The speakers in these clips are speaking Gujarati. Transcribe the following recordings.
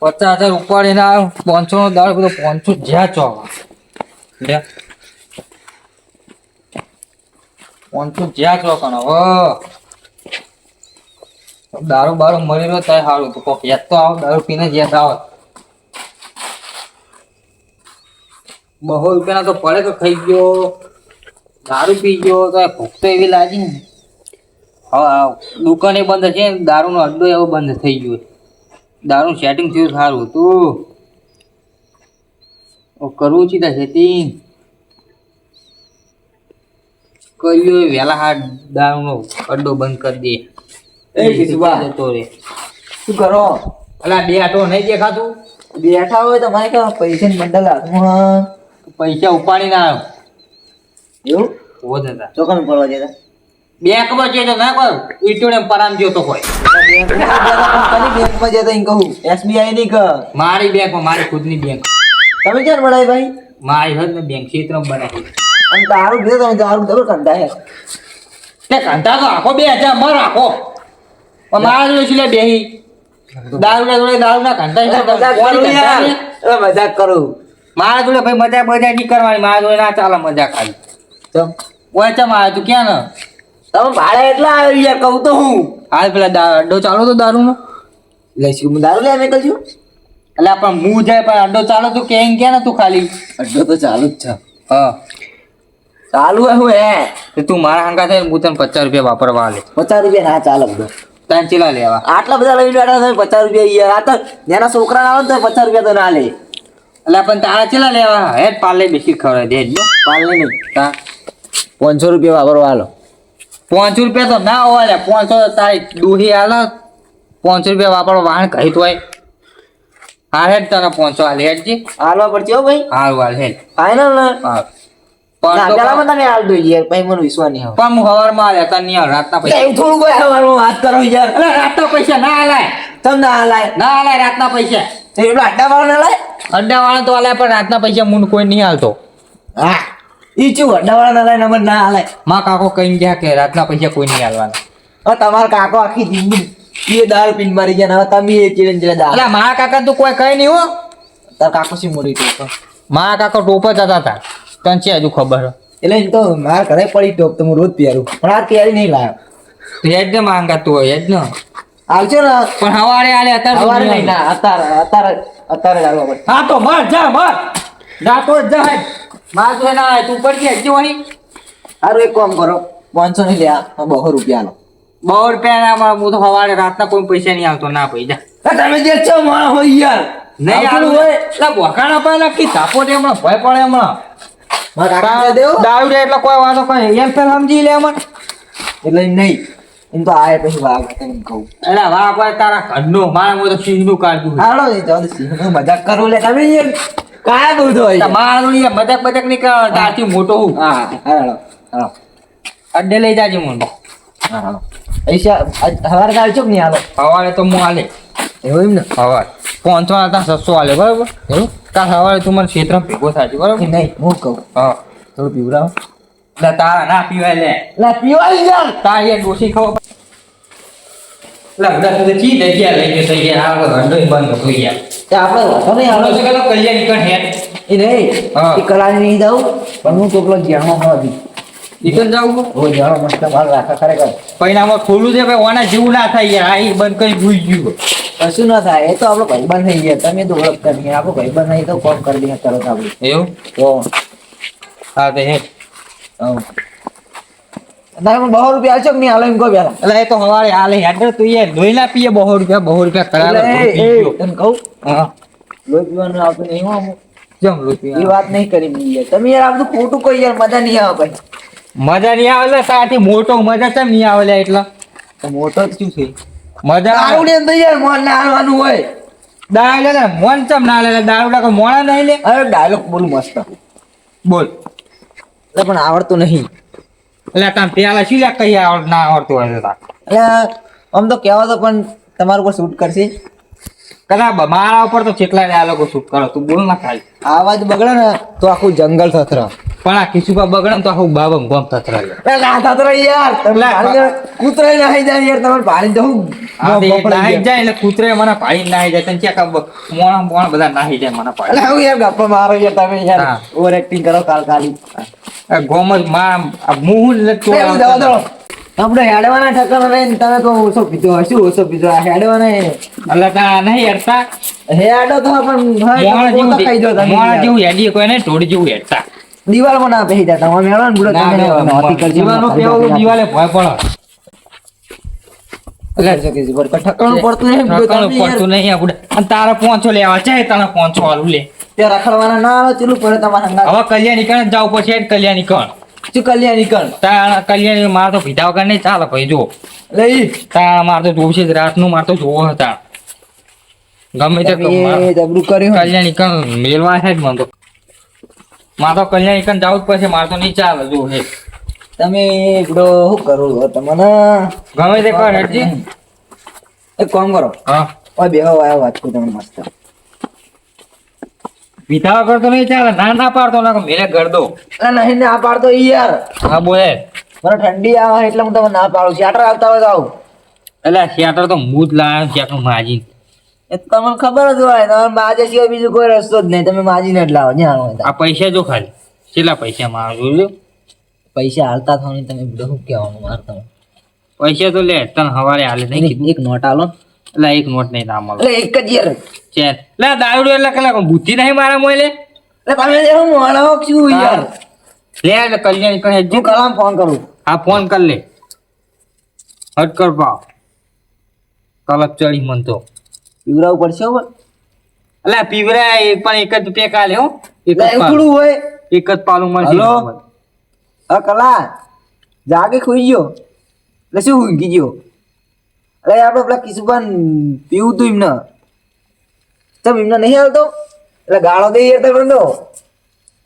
પચાસ હજાર ઉપાડીને આવ્યો પાંચસો નો દાળ બધો પાંચસો જ્યાં ચોવા લે. પાંચસો જ્યાં ચોકણ હવે દારૂ બારૂ મળી રહ્યો ત્યારે સારું તો કોક યાદ તો આવો, દારૂ પીને યાદ આવે. બહુ રૂપિયાના તો પડે તો ખાઈ ગયો. દારૂ પી ગયો, તો ભૂખ તો એવી લાગી ને. દુકાને બંધ છે. ને દારૂનો અડ્ડો એવો બંધ થઈ ગયો દારૂ સેટિંગ થયું સારું હતું. કરવું છે ત્યાં સેટિંગ કર્યું એ વહેલા હાથ દારૂનો અડ્ડો બંધ કરી દે. એ જતો રે શું કરો? અલા બે આટો નહીં દેખાતું? બેઠા હોય તો મને કહો પૈસા ની બંડલ પૈસા ઉપાડી ના આવ્યો. એવું? હોત હતા ચોકન પડવા જતા. બેંકમાં જઈએ તો ના કહું ઈટોને પરામ જ્યો તો કોઈ બેંકમાં જતા એમ કહું એસબીઆઈ ની કહ મારી બેંકમાં મારી ખુદની બેંક તમે ક્યાં બનાવી ભાઈ? મારી હદ ને બેંક ક્ષેત્ર બનાવી. અને તારું પીધો તમે તારું ડબલ કંટા હે. તે કંટા તો આખો બે હજાર મર આખો પણ મારા જોડે શું બેહી? દારૂ ના જોડે દારૂ ના કંટા મજાક કરું મજાક મારા જોડે ભાઈ મજા મજા નહીં કરવાની. મારા જોડે ના ચાલે મજા ખાલી. તો? ઓય ચમ આવ્યો તું ક્યાં ને? તમે ભાડે એટલા આવ્યો યાર કહું તો હું. હાલ પેલા અડ્ડો ચાલો તો દારૂનો. લઈશું. હું દારૂ લેવા નીકળ છું એટલે પણ હું જાય પણ અડ્ડો ચાલો તો કેમ કે ને તું ખાલી? અડ્ડો તો ચાલુ જ છે. હા. ચાલુ હે હું. હે તું મારા હંગા થાય હું તને પચાસ રૂપિયા વાપરવા લે. પચાસ રૂપિયા? ના ચાલે બધો. તને ચેલા લેવા આટલા બધા લઈને બેઠા થાય પચાસ રૂપિયા યાર આ તો જેના છોકરા આવે ને તો પચાસ રૂપિયા તો ના લે. એટલે પણ તારા ચેલા લેવા હે પાલે બેસી ખવડાવી દે પાલે નહીં તા પાંચસો રૂપિયા વાપરવા હાલો પાંચસો રૂપિયા તો ના હોય પાંચસો તારી દૂહી હાલ. પાંચસો રૂપિયા વાપરો વાહન કહી તો હા હેડ તને પાંચસો હાલ હેડજી હાલવા પડશે ભાઈ. હાલ હાલ હેડ. ફાઈનલ ને? હા. પણ તો તમે હાલ દો યાર પછી મને વિશ્વાસ નહીં પણ હું હવારમાં હાલે તને નહીં હાલ રાતના પૈસા. થોડું કોઈ વાત કરો યાર. એટલે રાતના પૈસા ના હાલાય. તમને ના હાલાય. ના હાલાય રાતના પૈસા. એટલો અડ્ડા વાળો ના લાય અડ્ડા વાળા તો હાલાય પણ રાતના પૈસા મૂંડ કોઈ નહીં હાલતો. હા. ઈ ચું અડ્ડા વાળા ના લાય નંબર ના હાલાય. માં કાકો કઈ ગયા કે રાતના પૈસા કોઈ નહીં હાલવાના. હવે તમારા કાકો આખી જિંદગી એ દાળ પીન મારી ગયા હવે તમે એ ચીડે ચીડે દાળ એટલે મારા કાકા તું કોઈ કઈ નહીં હો. તાર કાકો શી મોડી ટોપ મારા કાકો ટોપ જ હતા તા. તને છે હજુ ખબર? એટલે એમ તો મારા ઘરે પડી ટોપ તો હું રોજ પહેરું પણ આ પહેરી નહીં લાવ્યો હેડ ને માંગા તું હોય હેડ ને. આવજો ને. પણ હવારે આલે અત્યારે તો સવારે નહીં ના અત્યારે અત્યારે અત્યારે હા તો મર જા મર. જાતો તો જા માર તો ના તું પડતી હજી વળી. સારું એક કામ કરો પાંચસો નહીં લે આ બહુ રૂપિયા લો. બહુ રૂપિયા ના હું તો સવારે રાતના કોઈ પૈસા નહીં આવતો ના પૈસા તમે જે છો માણસ હોય યાર. નહીં આવું હોય. એટલે બોકાણા પાડે કી તાપો દે હમણાં ભય પડે હમણાં. દારૂ દે એટલે કોઈ વાંધો કઈ એમ પેલા સમજી લે મને એટલે નહીં એમ તો આય પછી વાઘ એમ કહું. એટલે વાઘ તારા ઘરનું મારા મોં તો સિંહનું કાઢ્યું હાલો જાઓ તો મજાક કરું લે તમે કાયા બધું હોય તમારું મારું યાર મજાક મજાક નહીં કરવા તારથી મોટો હું. હા હાલો હાલો. અડ્ડે લઈ જાજે મને. હા હાલો. પૈસા કાલ ચોક નહીં હાલો? સવારે તો હું હાલે. એવું એમ ને? સવારે. પાંચસો હતા સસ્તો હાલે બરાબર? એવું? કાલ સવારે તું મને ક્ષેત્ર ભેગો થાય છે બરાબર? નહીં હું કહું. હા. થોડું પીવડાવો. તારા ના પીવાય લે. લા પીવાય યાર તારી ડોસી ખબર એટલે બધા ચી જગ્યા લઈ ગયો થઈ ગયા આ ધંધો બંધ થઈ ગયા. તે આપણે નહીં તો કલો કહીએ નીકળ એ નહીં હા. એ કલાની નહીં જાઉં પણ હું ચોકલો જ્ઞાનો હોતી નીકળ જાવ ઓ જ્ઞાનો મસ્ત માલ રાખા ખરેખર. પરિણામમાં ખોલું છે ભાઈ ઓના જેવું ના થાય યાર. આ બંધ કરી ભૂઈ ગયું કશું ના થાય. એ તો આપણો ભાઈબંધ થઈ ગયા. તમે તો ઓળખ કરી આપણો ભાઈબંધ નહીં તો કોમ કરી દઈએ તરત આપણે? એવું? તો હા તો હે. હમ. તારે બહુ રૂપિયા આલશો કે નહીં હાલો એમ કહો પેલા? એટલે એ તો હવારે હાલે હેડ તું યાર લોહી ના પીએ બહુ રૂપિયા બહુ રૂપિયા કરાવે એટલે એ- એ તને કહું? હા. લોહી પીવાનું આવતું નહીં હો અમુક. જમ એ વાત નહીં કરી મેં યાર. તમે યાર આ બધું ખોટું કોઈ યાર મજા નહીં આવે ભાઈ. મજા નહીં આવે એટલે તારાથી મોટો મજા કેમ નહીં આવે લે એટલા? તો મોટો શું છે? મજા આવડે દારૂ અંદર યાર મોન ના હાલવાનું હોય. દાળ લે ને મોન ચમ ના લે દારૂ ડાકો મોણા નહીં લે. અરે ડાયલોગ બોલ મસ્ત. બોલ. પણ આવડતું નહીં. એટલે તમે પેલા શું લે કઈ આવડ ના આવડતું હોય તો એટલે આમ તો કહેવા તો પણ તમારું પર શૂટ કરશે. કદાચ મારા ઉપર તો કેટલા આ લોકો શૂટ કરો તું બોલ ના ખાલી. આવાજ બગડે ને તો આખું જંગલ થથરા. પણ આ કિશુભા બગડે ને તો આખું બાબમ ગોમ ના થતો યાર એટલે કૂતરે નાહી જાય યાર તમારે તે બફળી નાહી જાય એટલે કૂતરે મને પાણી નાહી જાય. તને ખબર? મોણા મોણા બધા નાહી જાય મને હું યાર ગપ્પા મારો યાર તમે યાર ઓવર એક્ટિંગ કરો કાલ કાલી આ ગોમ જ માં મુહુલ મું ને તો એવું જવા દો આપણે હેડવાના ઠકર રહીને તમે તો ઓછો પીધો શું ઓછો પીધો હેડવાના. એટલે તા નહીં હેડતા. હેડો તો પણ મોણા જેવું તમે. મોણા જેવું હેડીએ કોઈ નહીં ઢોળી જેવું હેડતા. દિવાલમાં ના બેસી જતા. હું ને બુડો તમે નહોતી પેલો દિવાલે ભય પડો. એટલે ઠકાણું પડતું નહીં. પડતું નહીં આપણે તારા તારે પોંચો લેવા છે તારા પોંચો આલું લે ત્યાં રખડવાના ના આવે ચેલું પડે તમારા હંગાત. હવે કલ્યાણી કણ જાવ પછી કલ્યાણી કણ. શું કલ્યાણી કણ? તાર કલ્યાણી માર તો પીધા વગર નહીં ચાલે ભાઈ જો લઈ. તાર માર તો જોવું છે રાતનું માર તો જોવો હતા ગમે તે જબરું કર્યું કલ્યાણી કણ મેલવા છે જ મને તો. માર તો કલ્યાણી કણ જાવું જ પડશે માર તો નહીં ચાલે જો હે. તમે એકડો શું કરો તમને? ગમે તે કર હેડજી. એક કામ કરો. હા. બેહો આયો વાત કરું તમને મસ્ત. પીધા વગર તો નહીં ચાલે. ના ના પાડતો ના મેરે ગર દો. નહીં ના પાડતો ઈ યાર. હા બોલે. મને ઠંડી આવે એટલે હું તમને ના પાડું. શેટર આવતા હોય તો આવું. એટલે શેટર તો મૂજ લાવ્યો શેટર માજી એ તમને ખબર જ હોય. તમે માજે સિવાય બીજો કોઈ રસ્તો જ નહીં. તમે માજીને જ લાવો. જ્યાં હોય આ પૈસા જો ખાલી. કેટલા પૈસા મારો જોજો. પૈસા હાલતા થવાની તમે બધું શું કહેવાનું મારે તમે પૈસા તો લે તને સવારે હાલે નહીં એક નોટ આલો. એટલે એક નોટ નહીં ના મળે. એટલે એક જ યાર. ચેન લે દારૂ એટલે કલાક બુદ્ધિ નહીં મારા મોય લે એટલે તમે હું મોણો છું યાર. લે એટલે કલ્યાણ કહે હું કલામ ફોન કરું. હા ફોન કર લે. હટ કર પા કલક ચડી મન તો પીવરાવું પડશે હવે એટલે પીવરા એક પણ એક જ રૂપિયા આલે હો. એક એવું. થોડું હોય. એક જ પાલું મળશે હલો? હા કલા. જાગે ખોઈ ગયો. એટલે શું ઊંઘી ગયો? અરે આપણે પેલા કિશુભાન પીવું તું એમને. તમે એમને નહીં હાલતો? એટલે ગાળો દઈ યાર તમે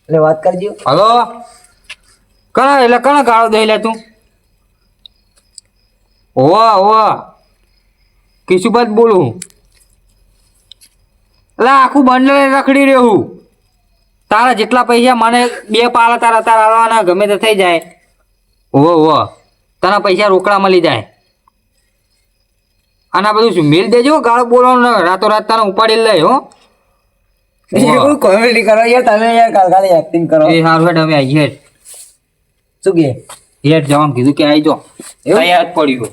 એટલે વાત કરજો. હલો? કણા, એટલે કણા ગાળો દઈ લે તું? ઓવા ઓવા કિશુભાન બોલું એટલે આખું બંડલ રખડી રહ્યું તારા જેટલા પૈસા મને બે પાલા તારા તારા આવવાના ગમે તે થઈ જાય. ઓવો ઓવો તારા પૈસા રોકડા મળી જાય. અને આ બધું શું મેલ દેજો ગાળો બોલવાનું ના રાતો રાત તને ઉપાડી લઈ હો. એવું કોમેડી કરો યાર તમે યાર કાલ ખાલી એક્ટિંગ કરો. એ હારું હેડ અમે આવીએ શું કે? યાર જવાનું કીધું કે આવી જાઓ એવું? તૈયાર પડ્યું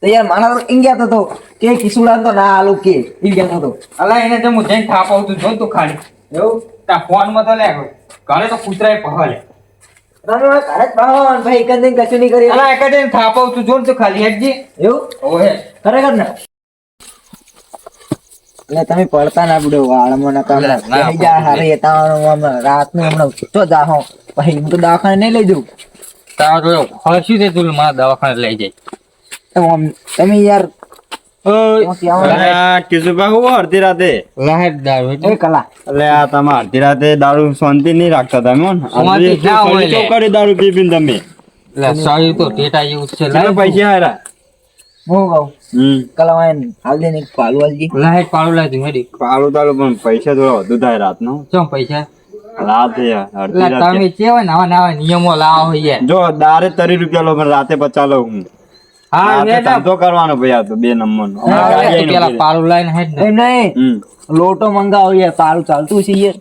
તો યાર મારા તો ઇંગ્યા તો કે કિશુડા તો ના આલું કે ઇંગ્યા તો અલા એને તો હું જઈને થાપ આવતું જોઈ તું ખાલી. એવું? તા ફોનમાં તો લે ઘરે તો કૂતરાય પહલે. તમે ઘરે જ ભાઈ એક કશું નહીં કરી અલા એક જ જઈને થાપ તું ખાલી હેડજી. એવું? ઓહે ખરેખર ને? એટલે તમે પડતા ના બુડો વાળમાં ના કામ ના, ના, જા હારે એતાવાનું આમ રાતનું હમણાં તો જાહો પછી હું તો દવાખાને નહીં લઈ જઉં. તારો જોયો હસી દે તું મારા દવાખાને લઈ જાય. તમે યાર અડધી રાતે. લાહેડ દારૂ એ કલા. એટલે આ તમે અડધી રાતે દારૂ શાંતિ નહીં રાખતા તમે. ચોકડી દારૂ પી તમે? તો ટેટા જેવું છે પૈસા હારા હું કહું? હમ. કલા વાયન હાલ દે ને એક પાલુ હાલજી. લાહેડ પાડું લાય તું હેડી. પાલું તાલું પણ પૈસા થોડા વધુ થાય પૈસા? રાતે તમે નવા નવા નિયમો લાવો જો દારે તરી રૂપિયા લો પણ રાતે પચાસ લઉં હું. હા ધંધો કરવાનો ભાઈ આ તો બે નંબર નો હા, પેલા પાડું લાઈને હેડ ને. નહીં લોટો મંગાવો યાર પાલું ચાલતું છે યાર.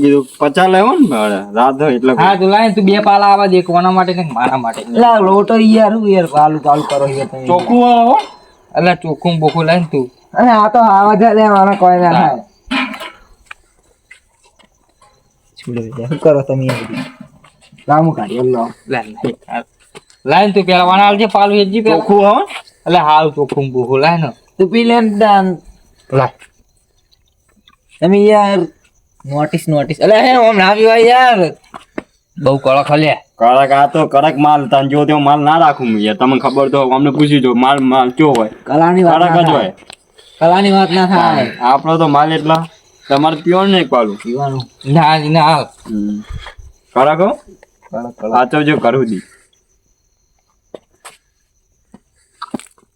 કીધું પચાસ લેવો ને ભાડે? રાત એટલે હા તું લાઈને તું બે પાલા આવા દે કોના માટે ને મારા માટે એટલે લોટો યાર યાર પાલું ચાલુ કરો યાર તમે. ચોખ્ખું આવો એટલે ચોખ્ખું બોખું લાઈને તું. અને આ તો આવા જ લે મારા કોઈ ના થાય. છોડો કરો તમે યાર? હું કાઢી લો. લાઈન તું પેલા વાળા આલજે પાલું હેજી પેલા. ચોખ્ખું હો. એટલે હાલ ચોખ્ખું બોખું લાઈન તું પી લે દાન. લાય. તમે યાર નોટિસ નોટિસ. એટલે હે ઓમ ના પીવાય યાર. બહુ કડક હલે. કડક આ તો કડક માલ તને જો તેવો માલ ના રાખું યાર. તમને ખબર તો અમને પૂછી જો માલ માલ કયો હોય? કલાની વાત કડક જ હોય. કલાની વાત ના થાય. આપણો તો માલ એટલા તમારે પ્યોર ને પાલું. પીવાનું ના. ના કડક હો. કડક આ તો જો કરું દી એટલે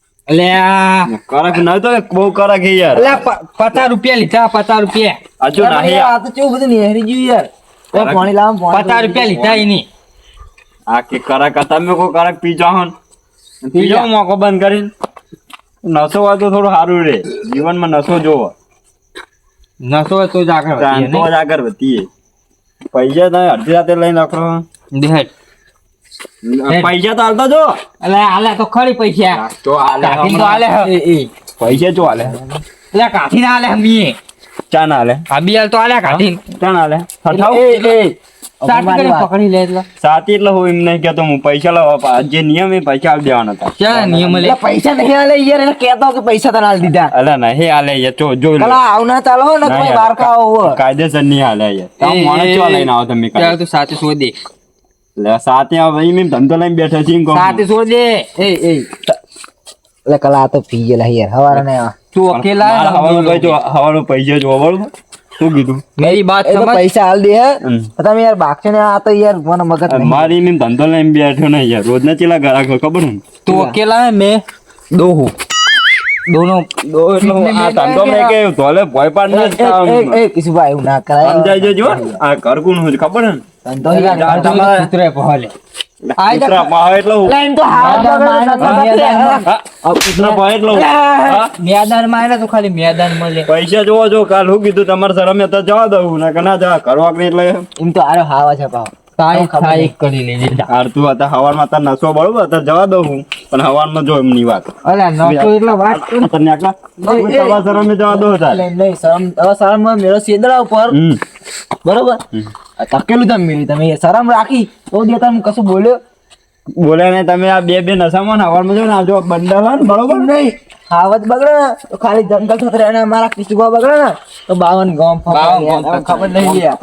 આ કડક ન તો બહુ કડક હે યાર. એટલે પચાસ રૂપિયા લીધા પચાસ રૂપિયા. હજુ નહીં આ. તો કેવું બધું નેહરી ગયું યાર. પાણી લાવો પચાસ રૂપિયા લીધા એની. આ કે કરક તમે કોઈ કડક પી હોન. ને મોકો બંધ કરીને. નશો હોય તો થોડું સારું રે. જીવનમાં નશો જોવો. નસો હોય તો જ આગળ તો જ આગળ વધીએ પૈસા તમે અડધી રાતે લઈ નાખો. નહીં? પૈસા તો હાલતા જો. એટલે હાલે તો ખરી પૈસા. તો હાલે તો આલે. પૈસા જો હાલે એટલે કાઠી ના હાલે હમીએ. ચા ના હાલે આ બી હાલ તો હાલે કાઠી ચા ના હાલે એ, એ, એ. સાત મારી કરીને વાત. પકડી લે એટલે. સાથી એટલે હું એમ નહીં કહેતો હું પૈસા લાવવા જે નિયમ એ પૈસા આલી દેવાના હતા. ચાલ નિયમ લે પૈસા નહીં આલે યાર એને કહેતો કે પૈસા તને આલી દીધા. અલા ના હે હાલે યાર જો જોઈ લો. કલા આવના ચાલો ને કોઈ યાર. બાર કાયદેસર નહીં હાલે યાર. તમે એ, ચો લઈને આવો તમે તું સાચું શોધ. દે સાતે એમ એમ ધંધો લઈને બેઠા એમ કહું. સાચું દે એ એ લે કલા આ તો પી ગયેલા યાર હવારે ને તું અકેલા હવાનું ભાઈ જો હવાનું પૈસા જોવા બરોબર શું કીધું મેરી બાત સમજ પૈસા હાલ દે. તમે યાર બાકશો ને આ તો યાર મને મગજ નહીં મારી એમ ધંધો લઈને બેઠો ને યાર રોજ ના ચેલા હોય ખબર ને તું અકેલા હે મેં દોહું દોનો દો એટલે આ ધંધો મેં કે તોલે ભય પાડ ના એ એ કિશુભાઈ એવું ના કરાય સમજાઈ જજો આ ઘર કોણ હોય ખબર ને ધંધો યાર આ કૂતરે પહોલે પૈસા જોવો જો કાલ હું કીધું તમારે શરમે તો જવા દઉં ના ના જવા કરવા એટલે? એમ તો આરો હાવા છે અત્યારે જવા દઉં હું. પણ હવારમાં જો એમની વાત. તને આટલા શરમે જવા દઉં તાર. નહીં શરમ હવે મેળો ઉપર. બરોબર? તકેલું તમે તમે શરમ રાખી. તો જે તમે કશું બોલ્યો. બોલે ને તમે આ બે બે નશામાં ને હવારમાં જો ને જો બંડલ ને બરોબર? નહીં હાવત બગડે ને. તો ખાલી જંગલ થતો રહે મારા કિશુભા બગડે ને. તો બાવન ગામ ખબર નહીં યાર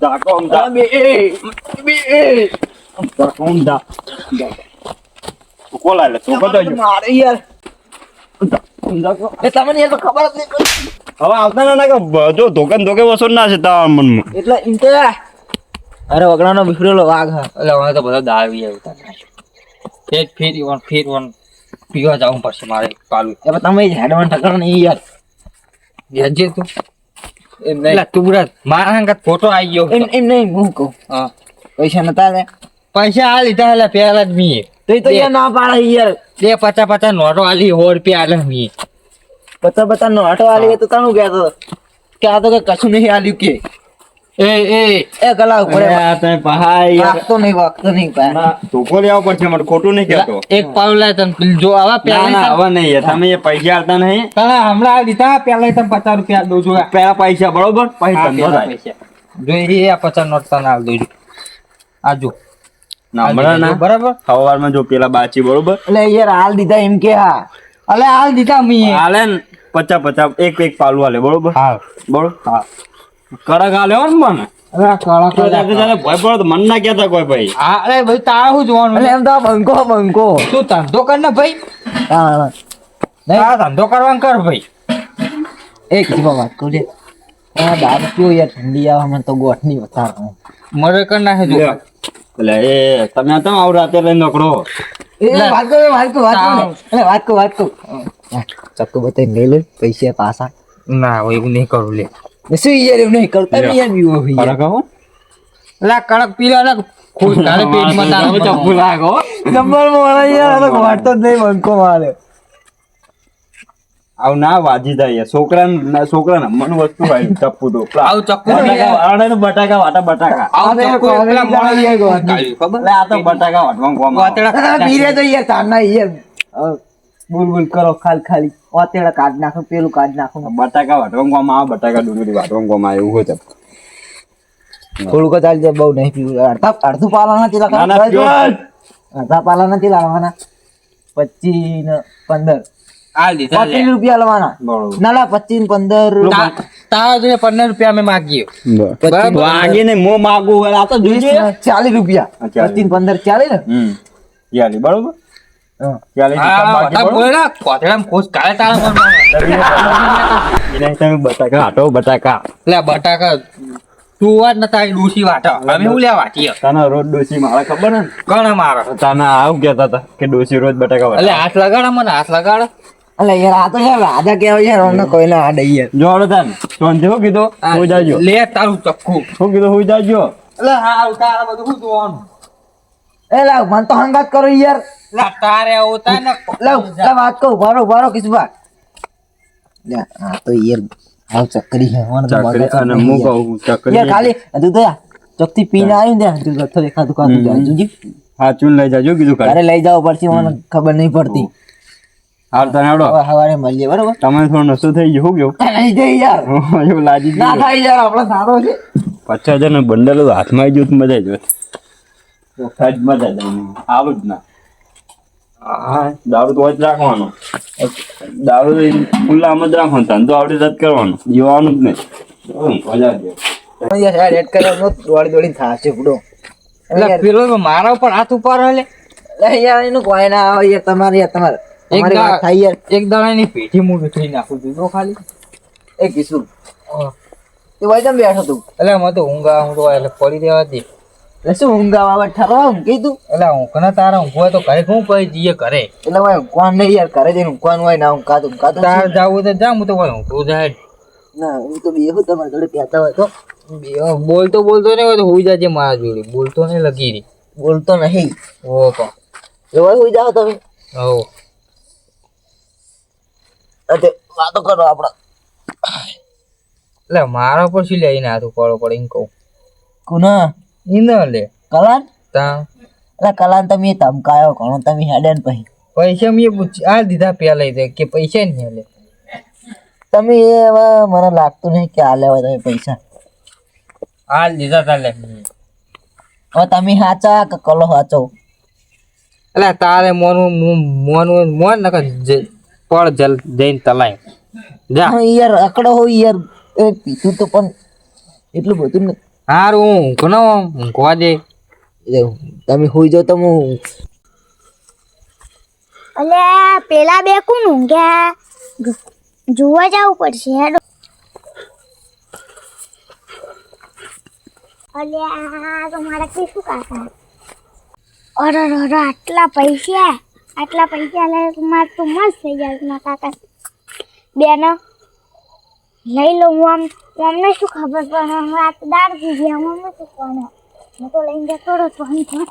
ધાકો ધા. બે બે એ ધાકો આમ ધા. કોલા લે તો કતો જો મારે યાર. એ તમને યાર તો ખબર જ નહીં હવે આવતા ના ના કે જો ધોકન ધોકે વસો ના છે તારા મનમાં. એટલે એમ તો અરે વગડાનો વિખરેલો વાઘ. એટલે હવે તો બધા દાવી આવતા. ફેર ફેર વન ફેર વન પીવા જવું પડશે મારે પાલું હવે તમે હેડવાન ઠકર નહીં યાર. વેચજે તું. એમ એટલે તું મારા હંગાત ફોટો આવી ગયો. એમ એમ નહીં હું કહું. હા. પૈસા નતા લે. પૈસા આ લીધા એટલે પેલા જ મીએ. તો તો યાર ના પાડે યાર. બે પચાસ પચાસ નોટો આલી સો રૂપિયા આલે મીએ. પચાસ પચાસ નોટો આલી તો તનું કહેતો કે આ તો કઈ કશું નહીં આલ્યું કે. એ એ. એ ગલા ઉપર પહાઈ યાર વાગતો નહીં વાગતો નહીં ભાઈ. ના ધોકો લેવો પડશે મને ખોટું નહીં કહેતો. એક પાવ લે તને. જો આવા પહેલા પેલા ના આવા નહીં યાર. તમે એ પૈસા આલતા નહીં. તમે હમણાં આ લીધા પેલા તમે પચાસ રૂપિયા દઉં છું. પેલા પૈસા બરોબર? પછી હા, ધંધો થાય. પૈસા. જો એ આ પચાસ નોટ તને આલ દઉં છું. આ જો. ના હમણાં ના? બરાબર? સવારમાં જો પેલા બાચી બરોબર? એટલે યાર હાલ દીધા એમ કે હા. અલે હાલ દીધા મીએ હાલે ને પચાસ પચાસ એક એક પાલું હાલે બરોબર? હા. બરોબર? હા. કડક હાલે હો ને મને. અરે કળા તો જાતે જાતે ભય પડે તો મન ના કહેતા કોઈ ભાઈ હા અરે ભાઈ તારે શું જોવાનું? એમ તો આ બંકો બંકો. તું ધંધો કર ને ભાઈ. હા હા. નહીં તારા ધંધો કરવાનું કર ભાઈ. એ કીધું વાત કરું લે. આ યાર ઠંડી આવે મને તો ગોઠની વધારે મરે કર નાખે જો. એટલે એ તમે તો આવું રાતે લઈને નોકરો એ વાત કરો વાત વાત વાત કરો વાત કરો. ચક્કુ બતાવીને લઈ લે પૈસા પાસા ના હોય એવું નહીં કરું લે. શું યાર એવું નહીં કરતા? બી યાર બીવો ભઈ યાર. કડક હો. લા કડક પીલા ને ખુશ તારે પેટમાં તારે લાગો નંબર મોળા યાર વાટતો જ નહીં બંકો મારે. આવ ના વાજી થાય છોકરા છોકરા ને મન વસ્તુ હોય ચપ્પુ તો. આવું ચપ્પુ બટાકા બટાકા વાટા બટાકા. આવ આ તો ચક્કુ પેલા કોગળી મોણા યાર ખબર? આ તો બટાકા વાટવા કોમ. વાતડા આ તો યાર તારના યાર. અ, બુલ બુલ કરો ખાલી ખાલી. ઓતેડા કાઢ નાખો પેલું કાઢ નાખો. બટાકા વાટવા કોમ આવે બટાકા ડુંગળી વાટવા કોમ આવે એવું હોય ચપ્પુ. થોડુંક જ ચાલજે બહુ નહીં પીવું. અડધા અડધું પાલા નથી લાગવાના અડધા પાલા નથી લાગવાના પચીસ ને પંદર. આ લીધા લે. પચીસ રૂપિયા લાવવાના બરોબર. ના ના પચીસ પંદર તા- તારા જોઈએ પંદર રૂપિયા અમે માગીએ. બરાબર. વાગે ને મો માગું હોય આ તો જોઈએ ચાલીસ રૂપિયા. હા, પચીસ પંદર ચાલીસ ને? હમ. ચાલી બરોબર? હા. ચાલી હા, બાકી આ બરોબર? કોથળામાં ખોશ કાલે તારા મનમાં. એને તમે બટાકા. હાટો બટાકા. લે બટાકા. તું વાત ને તારી ડૂસી વાટા અમે હું લે વાટીએ? તને રોજ ડોસી મારે ખબર ને? કોણે મારો તને આવું કેતા હતા કે ડોસી રોજ બટાકા એટલે હાથ લગાડ મને હાથ લગાડે. અલે યાર આ તો યાર રાજા કહેવાય યાર અમને કોઈ ના આડે યાર જો હળો તાન શાંતિ શું કીધું? જાજો. લે તારું ચક્કુ. કીધું? જાજો. હા તારે બધું શું જોવાનું? એ લાવ મન તો હંગાત કરો યાર. લે તારે હોતા ને લાવ લાવ વાત કહું બારો બારો કિસબા લે આ તો યાર મને તો અને હું કહું ચકરી યાર ખાલી તું તો યાર પીને આવી ને તું ગથ્થો દેખાતું કાતું જાય જોજી. હાચું લઈ જાજો કીધું તારે લઈ જાવ પડશે મને ખબર નહીં પડતી. હાલ તને આવડો. હવે સવારે મળીએ બરોબર? તમે થોડો નસો થઈ ગયો કેવું? લઈ જઈ યાર. એવું લાગી ના થાય યાર આપણો સારો છે. પચાસ હજાર બંડલ હાથમાં આવી ગયું મજા જ મજા જ આવે જ ના. હા. દારૂ તો જ રાખવાનો. દારૂ તો ખુલ્લામાં જ રાખવાનો. આવડે રદ કરવાનો. જીવાનું જ નહીં. મજા જ એડ કરવાનો દોડી દોડી થાશે એટલે પેલો મારા ઉપર હાથ ઉપર હલે. યાર એનું કોઈ ના આવે યાર તમારે યાર તમારે. એક દાડા એક દાડાની પેઢી મોટું થઈ નાખું છું. ખાલી. એ કિશુ તે ભાઈ તમે બેઠો તું? એટલે હું તો ઊંઘા હું તો એટલે પડી દેવા દે. એટલે શું ઊંઘા બાબા ઠરવા ઊંઘ કીધું? એટલે ઊંઘના તારા ઊંઘ હોય તો ઘરે હું પછી જઈએ ઘરે. એટલે ભાઈ કોણ નહીં યાર ઘરે જઈને ઊંઘવાનું હોય ના ઊંઘાતું કાતું તાર જાવું તો જા હું તો કોઈ ઊંઘું જાય ના હું તો બેહું તમારે જોડે કહેતા હોય તો. બોલતો બોલતો નહીં હોય તો હોઈ જાજે મારા જોડે. બોલતો નહીં લગી રહી બોલતો નહીં. ઓ પણ એવા હોઈ જાઓ તમે. હો અતે વાતો કરો આપણા. એટલે મારા પછી લઈ ના તું ઉપાડો પડે ને કહું. કુના? ઇન ન લે. કલાન? તા. એટલે કલાન તમે ધમકાયો ઘણો તમે હેડે ને પછી. પૈસા મેં પૂછ- આ દીધા પેલા દે કે પૈસા નહીં લે. તમે એ હવે મને લાગતું નહીં કે આ લેવા તમે પૈસા. હાલ લીધા તા લે. હવે તમે સાચા કે કલો સાચો એટલે તારે મોનું મોનું મોન નકર જ- પડ જલ જઈને તલાય જા હા યાર અકડો હોય યાર એ પીતું તો પણ એટલું બધું નથી હારું હું ઊંઘ નો ઊંઘવા દે એટલે તમે હોઈ જાઓ તો હું અલે પેલા બે કોણ ઊંઘ્યા જો- જોવા જવું પડશે હેડો અલે આ તો મારા કે શું કાકા અરે અરે અરે, આટલા પૈસા આટલા પૈસા લે, માર તો મસ્ત થઈ જાય મારા કાકા. બેન, લઈ લો, હું આમ અમને શું ખબર પણ તો દાળ પી ગયા, હું શું કોને હું તો લઈને જતો રહો તો પણ